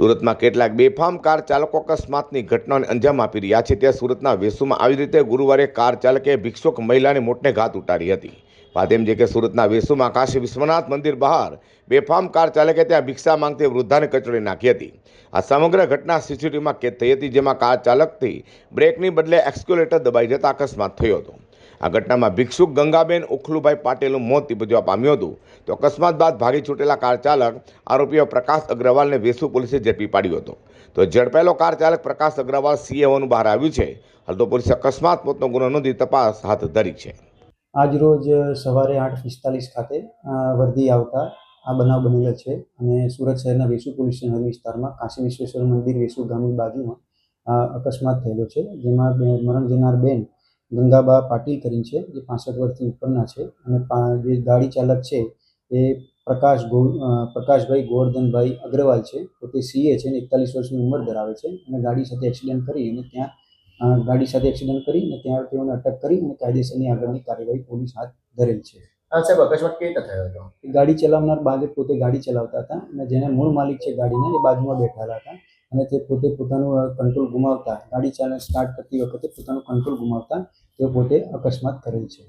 સુરતમાં કેટલાક બેફામ કાર ચાલકો અકસ્માતની ઘટનાને અંજામ આપી રહ્યા છે. ત્યાં સુરતના વેસુમાં આવી રીતે ગુરુવારે કાર ચાલકે ભિક્ષુક મહિલાને મોટને ઘાત ઉતારી હતી. વાત એમ છે કે સુરતના વેસુમાં કાશી વિશ્વનાથ મંદિર બહાર બેફામ કાર ચાલકે ત્યાં ભિક્ષા માંગતી વૃદ્ધાને કચડી નાખી હતી. આ સમગ્ર ઘટના સીસીટીવીમાં કેદ થઈ હતી, જેમાં કાર ચાલકથી બ્રેકની બદલે એક્સ્ક્યુલેટર દબાઈ જતા અકસ્માત થયો હતો. આ ઘટનામાં ભિક્ષુક ગંગાબેન ઉખલુભાઈ પાટેલનું મોત નિપજવા પામ્યું હતું. તો અકસ્માત બાદ ભાગી છૂટેલા કાર ચાલક આરોપીઓ પ્રકાશ અગ્રવાલને વેસુ પોલીસે ઝડપી પાડ્યો હતો. તો ઝડપાયેલો કાર ચાલક પ્રકાશ અગ્રવાલ સીએ હોવાનું બહાર આવ્યું છે. હાલ તો પોલીસે અકસ્માત મોતનો ગુનો નોંધી તપાસ હાથ ધરી છે. આજરોજ સવારે આઠ પિસ્તાલીસ ખાતે અ, વર્ધી આવતા આ બનાવ બનેલો છે અને સુરત શહેરના વેસુ પોલીસ સ્ટેશન વિસ્તારમાં કાશી વિશ્વેશ્વર મંદિર વેસુ ગામની બાજુમાં અકસ્માત થયેલો છે. જેમાં મરણ જનાર બેન ગંગાબા પાટીલ કરીને છે જે પાસઠ વર્ષથી ઉપરના છે. અને જે ગાડી ચાલક છે એ પ્રકાશ ગો પ્રકાશભાઈ ગોવર્ધનભાઈ અગ્રવાલ છે. પોતે સીએ છે અને એકતાલીસ વર્ષની ઉંમર ધરાવે છે. અને ગાડી સાથે એક્સિડન્ટ કરી અને ત્યાં ગાડી સાથે એક્સિડન્ટ કરી અને ત્યાં તેઓને અટક કરી અને કાયદેસરની આગળની કાર્યવાહી પોલીસ હાથ ધરેલ છે. સાહેબ અકસ્માત કેવી રીતે થયો હતો? ગાડી ચલાવનાર બાજુ પોતે ગાડી ચલાવતા હતા અને જેને મૂળ માલિક છે ગાડીના એ બાજુમાં બેઠેલા હતા. અને તે પોતે પોતાનું કંટ્રોલ ગુમાવતા, ગાડી ચાલક સ્ટાર્ટ કરતી વખતે પોતાનું કંટ્રોલ ગુમાવતા તે પોતે અકસ્માત કરેલ છે.